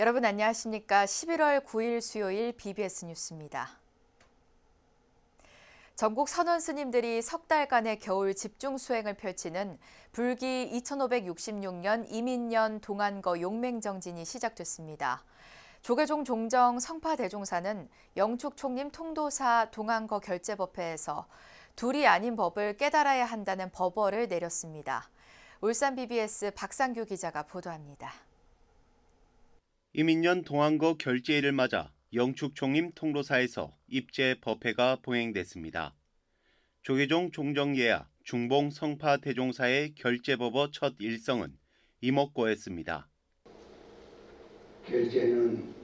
여러분 안녕하십니까? 11월 9일 수요일 BBS 뉴스입니다. 전국 선원 스님들이 석 달간의 겨울 집중 수행을 펼치는 불기 2566년 이민년 동안거 용맹정진이 시작됐습니다. 조계종 종정 성파 대종사는 영축 총림 통도사 동안거 결재법회에서 둘이 아닌 법을 깨달아야 한다는 법어를 내렸습니다. 울산 BBS 박상규 기자가 보도합니다. 이민년 동안거 결제일을 맞아 영축 총림 통로사에서 입제 법회가 보행됐습니다. 조계종 종정예야 중봉 성파 대종사의 결제법어 첫 일성은 이목고였습니다. 결제는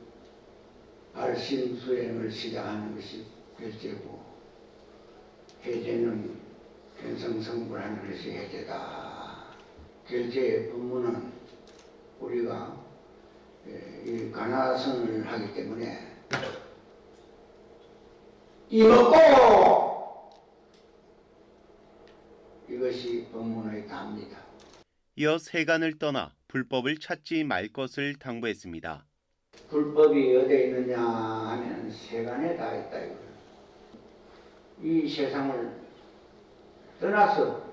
발심 수행을 시작하는 것이 결제고 해제는 견성성불하는 것이 해제다. 결제의 본문은 우리가 가나선을 하기 때문에 이 먹고 이것이 본문의 답니다. 이어 세간을 떠나 불법을 찾지 말 것을 당부했습니다. 불법이 어디에 있느냐 하면 세간에 다 있다 이거예요. 이 세상을 떠나서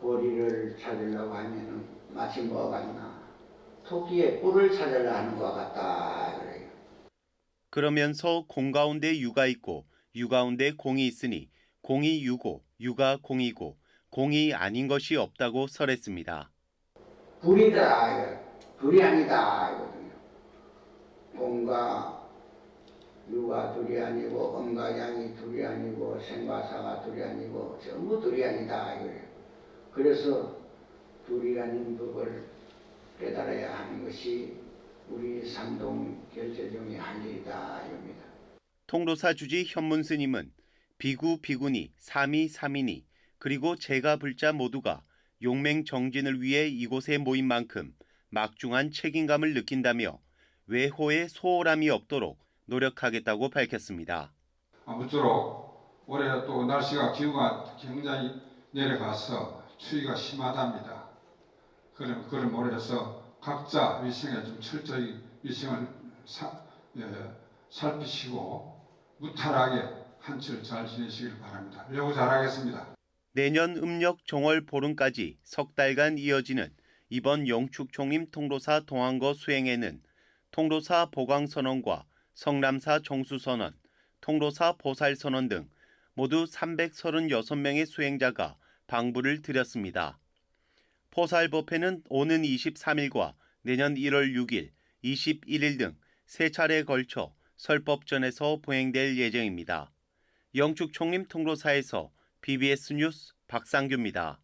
보리를 찾으려고 하면은 마치 뭐가 같나 토끼의 뿔을 찾으려 하는 것 같다 그래요. 그러면서 공 가운데 유가 있고 유 가운데 공이 있으니 공이 유고 유가 공이고 공이 아닌 것이 없다고 설했습니다. 불이다 이거 불이 아니다 이거든요. 공과 유가 둘이 아니고 음과 양이 둘이 아니고 생과 사가 둘이 아니고 전부 둘이 아니다 이거예요. 그래서 둘이 아닌 법을 깨달아야 하는 것이 우리 삼동 결제 중의 한 일이다 이겁니다. 통로사 주지 현문 스님은 비구 비구니 삼이 삼이니 그리고 제가 불자 모두가 용맹 정진을 위해 이곳에 모인 만큼 막중한 책임감을 느낀다며 외호의 소홀함이 없도록 노력하겠다고 밝혔습니다. 아무쪼록 올해 또 날씨가 기후가 굉장히 내려가서 추위가 심하답니다. 그럼 그럼 올해서 각자 위생에 좀 철저히 위생을 사, 예, 살피시고 무탈하게 한철 잘 지내시길 바랍니다. 매우 잘하겠습니다. 내년 음력 정월 보름까지 석 달간 이어지는 이번 영축 총림 통로사 동안거 수행에는 통로사 보광선언과 성남사 정수선언, 통로사 보살선언 등 모두 336명의 수행자가 방부를 드렸습니다. 포살 법회는 오는 23일과 내년 1월 6일, 21일 등 세 차례에 걸쳐 설법전에서 보행될 예정입니다. 영축 총림 통로사에서 BBS 뉴스 박상규입니다.